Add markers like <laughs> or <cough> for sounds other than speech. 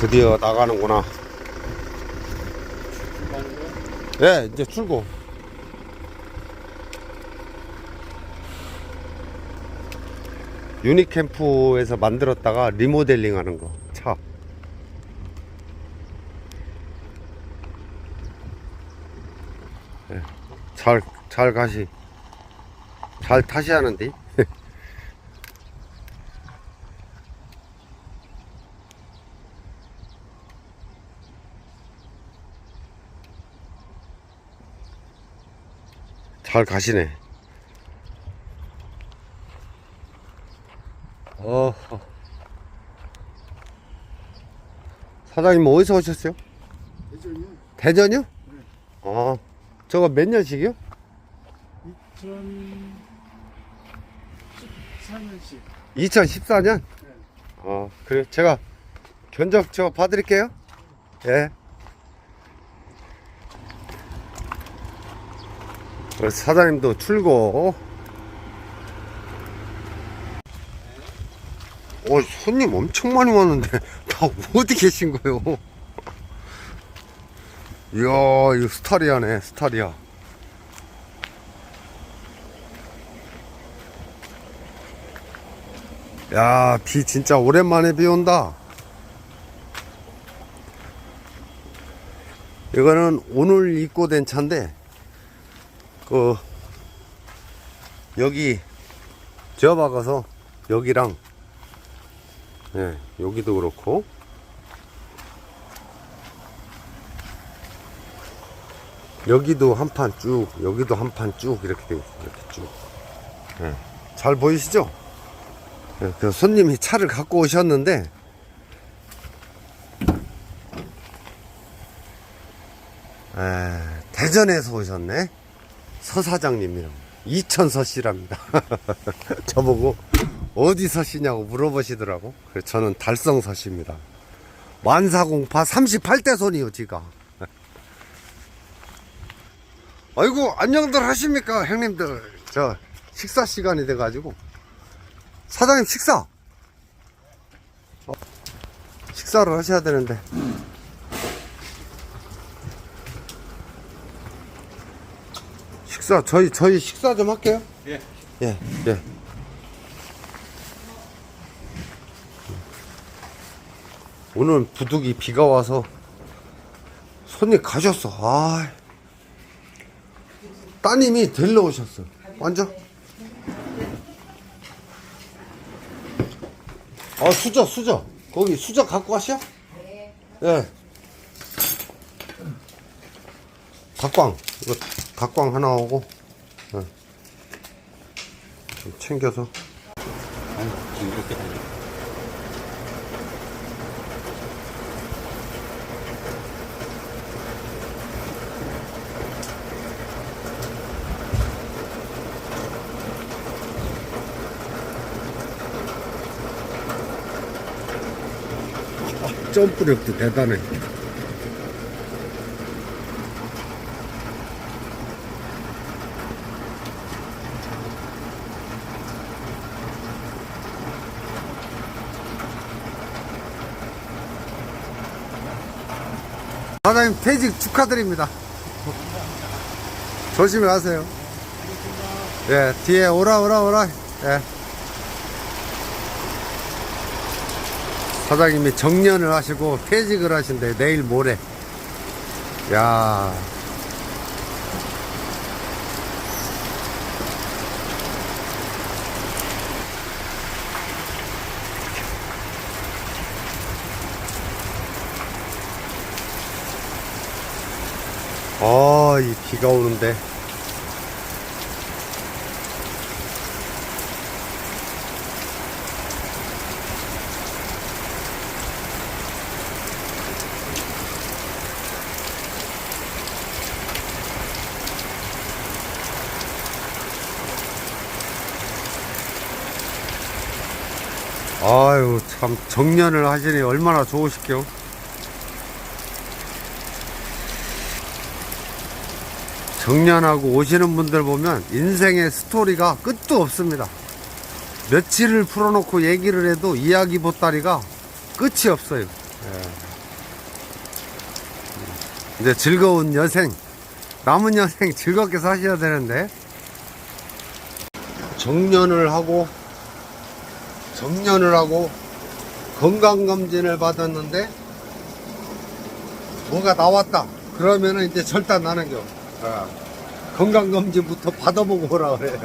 드디어 나가는구나. 예, 이제 출고. 유니캠프에서 만들었다가 리모델링 하는 거. 차. 예, 잘, 잘 가시. 잘 타시 하는데. 잘 가시네. 어. 사장님 어디서 오셨어요? 예전에 대전이요? 어. 저거 몇 년씩이요? 2014년씩 2014년? 어, 그래. 제가 견적 저 봐드릴게요. 예. 우 사장님도 출고. 어, 손님 엄청 많이 왔는데, <laughs> 다 어디 계신 거예요? 이야, 이거 스타리아네, 스타리아. 야, 비 진짜 오랜만에 비 온다. 이거는 오늘 입고된 차인데, 그, 여기, 저 박아서, 여기랑, 예, 여기도 그렇고, 여기도 한 판 쭉, 여기도 한 판 쭉, 이렇게 되고, 있어요. 이렇게 쭉. 예, 잘 보이시죠? 예, 그 손님이 차를 갖고 오셨는데 에, 대전에서 오셨네 서 사장님이랑 이천서 씨랍니다. <laughs> 저보고 어디서 씨냐고 물어보시더라고. 그래서 저는 달성서 씨입니다. 만사공파 38대 손이요 지가. <laughs> 아이고 안녕들 하십니까 형님들. 저 식사 시간이 돼 가지고. 사장님 식사. 어, 식사를 하셔야 되는데. 식사 저희 저희 식사 좀 할게요. 예. 예 예. 오늘 부득이 비가 와서 손님 가셨어. 아. 따님이 데리러 오셨어. 앉아. 아 수저 수저 거기 수저 갖고 가시오? 네. 예. 닭광 이거 닭광 하나 오고 예. 좀 챙겨서 점프력도 대단해. 사장님 퇴직 축하드립니다. 조심히 가세요. 예, 뒤에 오라 오라 오라. 예. 사장님이 정년을 하시고 퇴직을 하신대 내일 모레 야 아, 이 비가 오는데. 아유, 참, 정년을 하시니 얼마나 좋으실게요. 정년하고 오시는 분들 보면 인생의 스토리가 끝도 없습니다. 며칠을 풀어놓고 얘기를 해도 이야기 보따리가 끝이 없어요. 예. 이제 즐거운 여생, 남은 여생 즐겁게 사셔야 되는데. 정년을 하고, 정년을 하고, 건강검진을 받았는데, 뭐가 나왔다. 그러면은 이제 절단 나는 겨. 아, 건강검진부터 받아보고 오라 그래.